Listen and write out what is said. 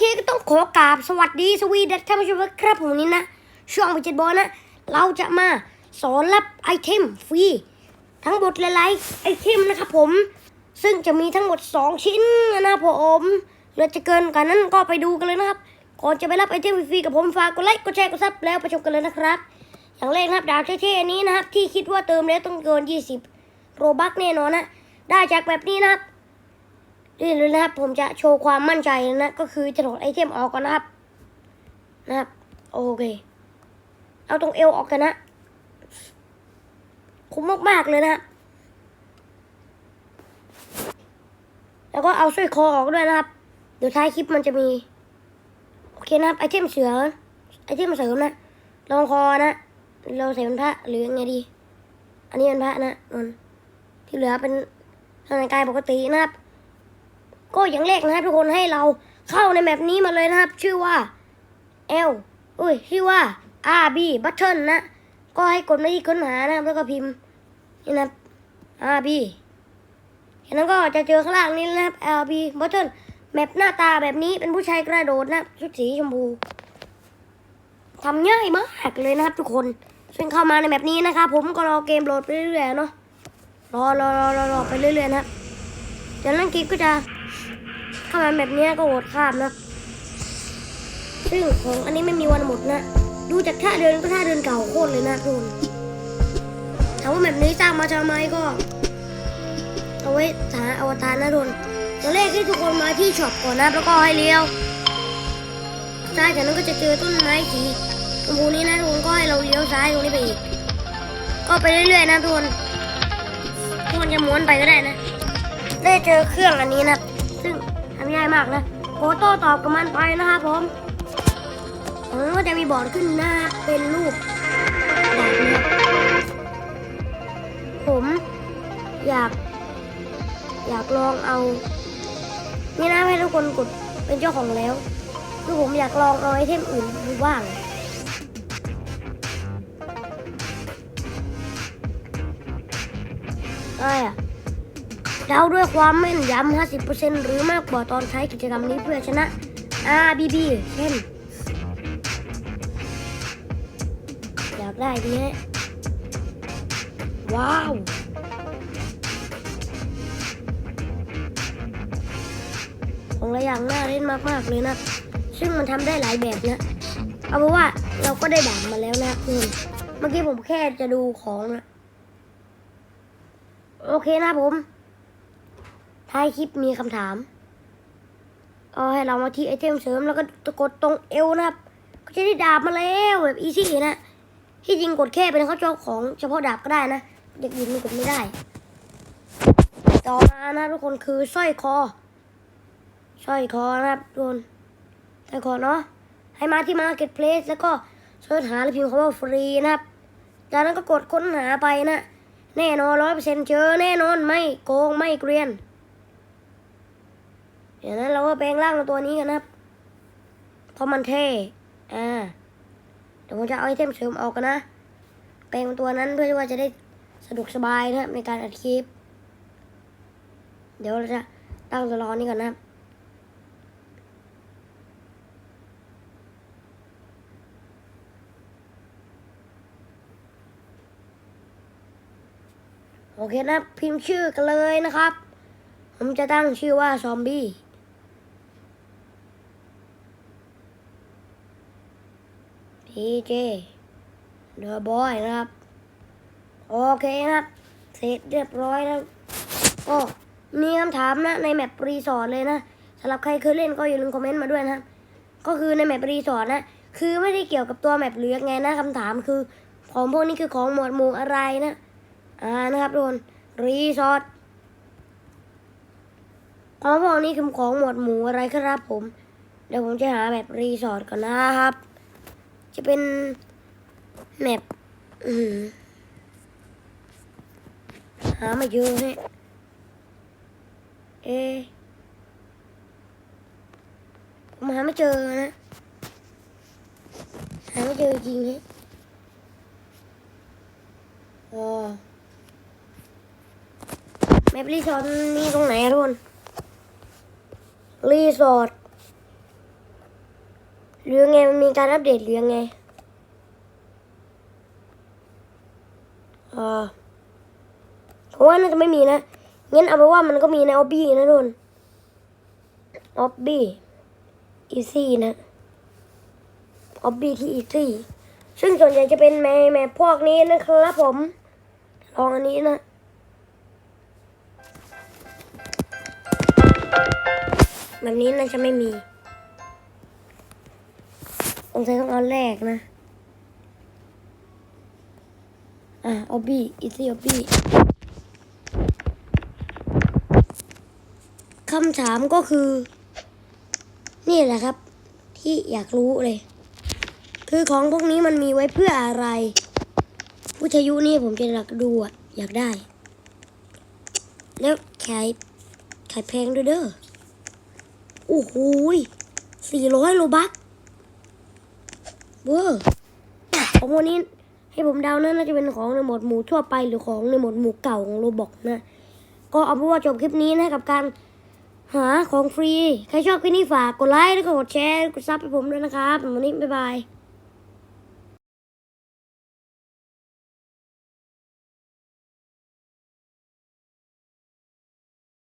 เคก็ต้องขอกราบสวัสดีสวีดัสท่านผู้ชมครับผมนี้นะ ช่วงวิจิตบอลนะ เราจะมาสอนรับไอเทมฟรี ทั้งหมดหลายๆไอเทมนะครับผม ซึ่งจะมีทั้งหมด 2 ชิ้นนะผมเหลือจะเกินกว่านั้นก็ไปดูกันเลยนะครับ ก่อนจะไปรับไอเทมฟรีกับผมฝากกดไลค์กดแชร์กดซับแล้วไปชมกันเลยนะครับ อย่างแรกนะครับดาวเท่ๆนี้นะครับ ที่คิดว่าเติมแล้วต้องเกิน 20 โรบักแน่นอนนะได้จากแบบนี้นะครับ นี่เลยนะครับ ผมจะโชว์ความมั่นใจนะ ก็คือจะถอดไอเทมออกก่อนนะครับ นะครับ โอเค เอาตรงเอวออกกันนะ คุ้มมากๆเลยนะ แล้วก็เอาสร้อยคอออกด้วยนะครับ เดี๋ยวท้ายคลิปมันจะมี โอเคนะครับ ไอเทมเสือ ไอเทมเสริมนะรองคอนะ เราใส่เป็นพระหรือยังไงดี อันนี้เป็นพระนะนนที่เหลือเป็นร่างกายปกตินะครับ ก็อย่างแรกนะครับทุกคนให้เราเข้าในแมปนี้มาเลยนะครับ ชื่อว่า L อุ้ยชื่อว่า RB Button นะ ก็ให้กดมาที่ค้นหานะครับ แล้วก็พิมพ์นี่นะ RB เห็นนั้นก็จะเจอข้างล่างนี้นะครับ RB Button แมปหน้าตาแบบนี้เป็นผู้ชายกระโดดนะชุดสีชมพูทำง่ายมากเลยนะครับ ทุกคนซึ่งเข้ามาในแบบนี้นะครับผมก็รอเกมโหลดไปเรื่อยๆเนาะรอรอรอรอรอไปเรื่อยๆนะครับจากนั้นกิ๊กก็จะ เข้ามาแบบนี้ก็โหดข้ามนะ ซึ่งของอันนี้ไม่มีวันหมดนะ ดูจากท่าเดินก็ท่าเดินเก่าโคตรเลยนะทุกคนถามว่าแบบนี้สร้างมาทำไมก็ เอาไว้หาอวตารนะทุกคนจะเลขให้ทุกคนมาที่ช็อปก่อนนะแล้วก็ให้เลี้ยวซ้ายจากนั้นก็จะเจอต้นไม้สีชมพูนี้นะทุกคนก็ให้เราเลี้ยวซ้ายตรงนี้ไปอีก ก็ไปเรื่อยๆนะทุกคนทุกคนจะม้วนไปก็ได้นะ ได้เจอเครื่องอันนี้นะซึ่ง ง่ายมากนะโฟโต้ตอบกับมันไปนะครับผมผมก็จะมีบอร์ดขึ้นหน้าเป็นรูปแบบนี้ผมอยาก อยากลองเอา นี่นะให้ทุกคนกดเป็นเจ้าของแล้ว คือผมอยากลองเอาไอเทมอื่นดูบ้างอะไรอะ เดาด้วยความแม่นยำ 50%หรือมากกว่าตอนใช้กิจกรรมนี้เพื่อชนะ RBB เช่น อยากได้ดีฮะว้าวของละอย่างน่าเล่นมากๆเลยนะ ซึ่งมันทำได้หลายแบบนะ เอาเป็นว่าเราก็ได้ด่านมาแล้วนะคุณเมื่อกี้ผมแค่จะดูของนะ โอเคนะผม ท้ายคลิปมีคำถามก็ให้เรามาที่ไอเทมเสริมแล้วก็กดตรงเอวนะครับ ก็จะได้ดาบมาแล้วแบบอีซี่นะที่จริงกดแค่เป็นเขาเจ้าของเฉพาะดาบก็ได้นะเด็กหญิงมันกดไม่ได้ ต่อมานะทุกคนคือสร้อยคอสร้อยคอนะครับทุกคนสร้อยคอเนาะให้มาที่ Marketplace แล้วก็เสิร์ชหาแล้วพิมพ์คำว่าฟรีนะครับ จากนั้นก็กดค้นหาไปนะ แน่นอนร้อยเปอร์เซ็นต์เจอแน่นอนไม่โกงไม่เกรียน เดี๋ยวนั้นเราก็แปลงร่างตัวนี้กันนะครับ เพราะมันเท่ อ่า เดี๋ยวผมจะเอาไอเทมเสริมออกกันนะ แปลงเป็นตัวนั้นเพื่อที่ว่าจะได้สะดวกสบายนะครับในการอัดคลิป เดี๋ยวเราจะตั้งตัวรอนี้ก่อนนะครับโอเคนะพิมพ์ชื่อกันเลยนะครับ ผมจะตั้งชื่อว่าซอมบี้ พีเจเดอะบอยนะครับ โอเคครับ เสร็จเรียบร้อยแล้วก็มีคำถามนะ ในแมปรีสอร์ทเลยนะสำหรับใครเคยเล่นก็อย่าลืมคอมเมนต์มาด้วยนะครับ ก็คือในแมปรีสอร์ทนะ คือไม่ได้เกี่ยวกับตัวแมปหรือยังไงนะคำถามคือ ของพวกนี้คือของหมวดหมู่อะไรนะ อ่านะครับทุกคนรีสอร์ทของพวกนี้คือของหมวดหมู่อะไรครับผม เดี๋ยวผมจะหาแบบรีสอร์ทก่อนนะครับ จะเป็นแมปหาไม่เจอฮะเอะผมหาไม่เจอนะ หาไม่เจอจริงฮะอ๋อแมปรีสอร์ทมีตรงไหนอะทุกคนรีสอร์ท หรือไงมันมีการอัปเดตหรือยังไงเออผมว่าน่าจะไม่มีนะงั้นเอาไปว่ามันก็มีในออบบี้นะทุนออบบี้อีซี่นะออบบี้ที่อีซี่ซึ่งส่วนใหญ่จะเป็นแม่แม่พวกนี้นะครับผม ลองอันนี้นะแบบนี้น่าจะไม่มี งใช้ต้องเอาแรกนะ อะออบบี้อีซี่ออบบี้คำถามก็คือ นี่แหละครับ ที่อยากรู้เลย คือของพวกนี้มันมีไว้เพื่ออะไรวิทยุนี่ผมจะอยากดูอะ อยากได้ แล้วขายขายแพงด้วยเด้อโอ้โหสี่ร้อยโลบัก เวอร์ของวันนี้ให้ผมเดานะน่าจะเป็นของในหมวดหมู่ทั่วไปหรือของในหมวดหมู่เก่าของโรบอกนะ ก็เอาเป็นว่าจบคลิปนี้นะกับการหาของฟรี ใครชอบคลิปนี้ฝากกดไลค์แล้วก็กดแชร์กดซับให้ผมด้วยนะครับวันนี้บ๊ายบาย